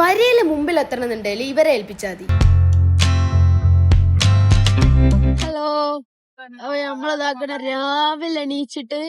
വരയിൽ മുമ്പിൽ എത്തണമെന്നുണ്ടെങ്കിൽ ഇവരെ ഏൽപ്പിച്ചാൽ മതി. ഹലോ. അപ്പൊ നമ്മളിതാക്കണ രാവിലെ എണീച്ചിട്ട്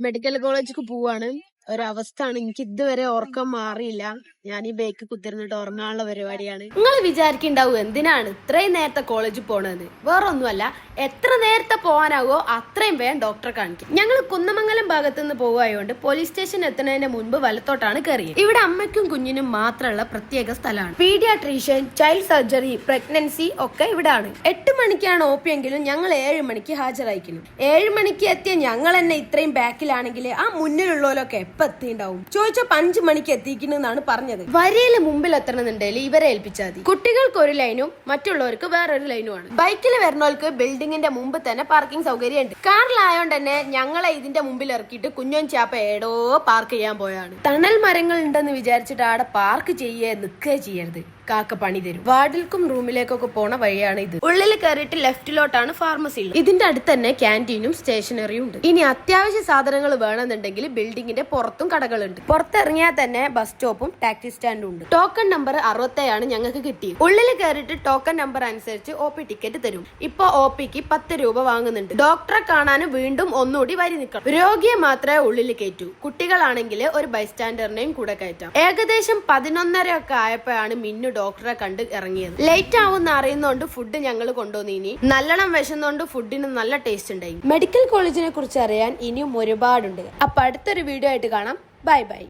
മെഡിക്കൽ കോളേജിക്ക് പോവാണ്. ഒരവസ്ഥയാണ്. എനിക്ക് ഇതുവരെ ഉറക്കം മാറിയില്ല. ഞാൻ ഈ ബേക്ക് കുത്തിരുന്നിട്ട് ഉറങ്ങാനുള്ള പരിപാടിയാണ്. നിങ്ങൾ വിചാരിക്കുണ്ടാവും എന്തിനാണ് ഇത്രയും നേരത്തെ കോളേജിൽ പോണത് വേറെ ഒന്നുമല്ല എത്ര നേരത്തെ പോകാനാവോ അത്രയും വേഗം ഡോക്ടറെ കാണിക്കും. ഞങ്ങൾ കുന്നമംഗലം ഭാഗത്ത് നിന്ന് പോകുകയോണ്ട് പോലീസ് സ്റ്റേഷൻ എത്തുന്നതിന് മുൻപ് വലത്തോട്ടാണ് കയറിയത്. ഇവിടെ അമ്മയ്ക്കും കുഞ്ഞിനും മാത്രമുള്ള പ്രത്യേക സ്ഥലമാണ്. പീഡിയാട്രീഷ്യൻ ചൈൽഡ് സർജറി പ്രഗ്നൻസി ഒക്കെ ഇവിടാണ്. എട്ട് മണിക്കാണ് ഒ പി എങ്കിലും ഞങ്ങൾ ഏഴ് മണിക്ക് ഹാജരായിക്കുന്നു. ഏഴ് മണിക്ക് എത്തിയ ഞങ്ങൾ തന്നെ ഇത്രയും ബാക്കിലാണെങ്കിൽ ആ മുന്നിലുള്ളവരൊക്കെ എപ്പ എത്തിണ്ടാവും ചോദിച്ചപ്പോൾ അഞ്ചു മണിക്ക് എത്തിക്കുന്നെന്നാണ് പറഞ്ഞത്. വരയിൽ മുമ്പിൽ എത്തണമെന്നുണ്ടെങ്കിൽ ഇവരെ ഏൽപ്പിച്ചാൽ മതി. കുട്ടികൾക്ക് ഒരു ലൈനും മറ്റുള്ളവർക്ക് വേറൊരു ലൈനുമാണ്. ബൈക്കിൽ വരുന്നവർക്ക് ബിൽഡിങ്ങിന്റെ മുമ്പ് തന്നെ പാർക്കിംഗ് സൗകര്യം ഉണ്ട് കാറിലായോണ്ട് തന്നെ ഞങ്ങളെ ഇതിന്റെ മുമ്പിൽ ഇറക്കിയിട്ട് കുഞ്ഞോൻ ചാപ്പ ഏടോ പാർക്ക് ചെയ്യാൻ പോയാണ്. തണൽ മരങ്ങൾ ഉണ്ടെന്ന് വിചാരിച്ചിട്ട് അവിടെ പാർക്ക് ചെയ്യേ നിൽക്കുക ചെയ്യരുത്. കാക്ക പണി തരും. വാർഡിൽക്കും റൂമിലേക്കൊക്കെ പോണ വഴിയാണ് ഇത്. ഉള്ളിൽ കയറിയിട്ട് ലെഫ്റ്റിലോട്ടാണ് ഫാർമസി ഇതിന്റെ അടുത്ത് തന്നെ ക്യാന്റീനും സ്റ്റേഷനറിയും ഉണ്ട്. ഇനി അത്യാവശ്യ സാധനങ്ങൾ വേണമെന്നുണ്ടെങ്കിൽ ബിൽഡിങ്ങിന്റെ പുറത്തും കടകളുണ്ട്. പുറത്തിറങ്ങിയാൽ തന്നെ ബസ് സ്റ്റോപ്പും ടാക്സി സ്റ്റാൻഡും ഉണ്ട്. ടോക്കൺ നമ്പർ അറുപത്തേഴാണ് ഞങ്ങൾക്ക് കിട്ടിയത്. ഉള്ളിൽ കയറിയിട്ട് ടോക്കൺ നമ്പർ അനുസരിച്ച് ഒ പി ടിക്കറ്റ് തരും. ഇപ്പൊ ഒ പിക്ക് പത്ത് രൂപ വാങ്ങുന്നുണ്ട്. ഡോക്ടറെ കാണാൻ വീണ്ടും ഒന്നുകൂടി വരി നിൽക്കണം. രോഗിയെ മാത്രമേ ഉള്ളിൽ കയറ്റൂ. കുട്ടികളാണെങ്കിൽ ഒരു ബൈസ്റ്റാൻഡറിനെയും കൂടെ കയറ്റാം. ഏകദേശം പതിനൊന്നര ഒക്കെ ആയപ്പോഴാണ് മിന്നു ഡോക്ടറെ കണ്ട് ഇറങ്ങിയത്. ലേറ്റ് ആവുന്ന അറിയുന്നോണ്ട് ഫുഡ് ഞങ്ങൾ കൊണ്ടുവന്നിനി. നല്ലോണം വിശന്നോണ്ട് ഫുഡിന് നല്ല ടേസ്റ്റ് ഉണ്ടായി. മെഡിക്കൽ കോളേജിനെ കുറിച്ച് അറിയാൻ ഇനിയും ഒരുപാടുണ്ട്. അപ്പൊ അടുത്തൊരു വീഡിയോ ആയിട്ട് കാണാം. Bye bye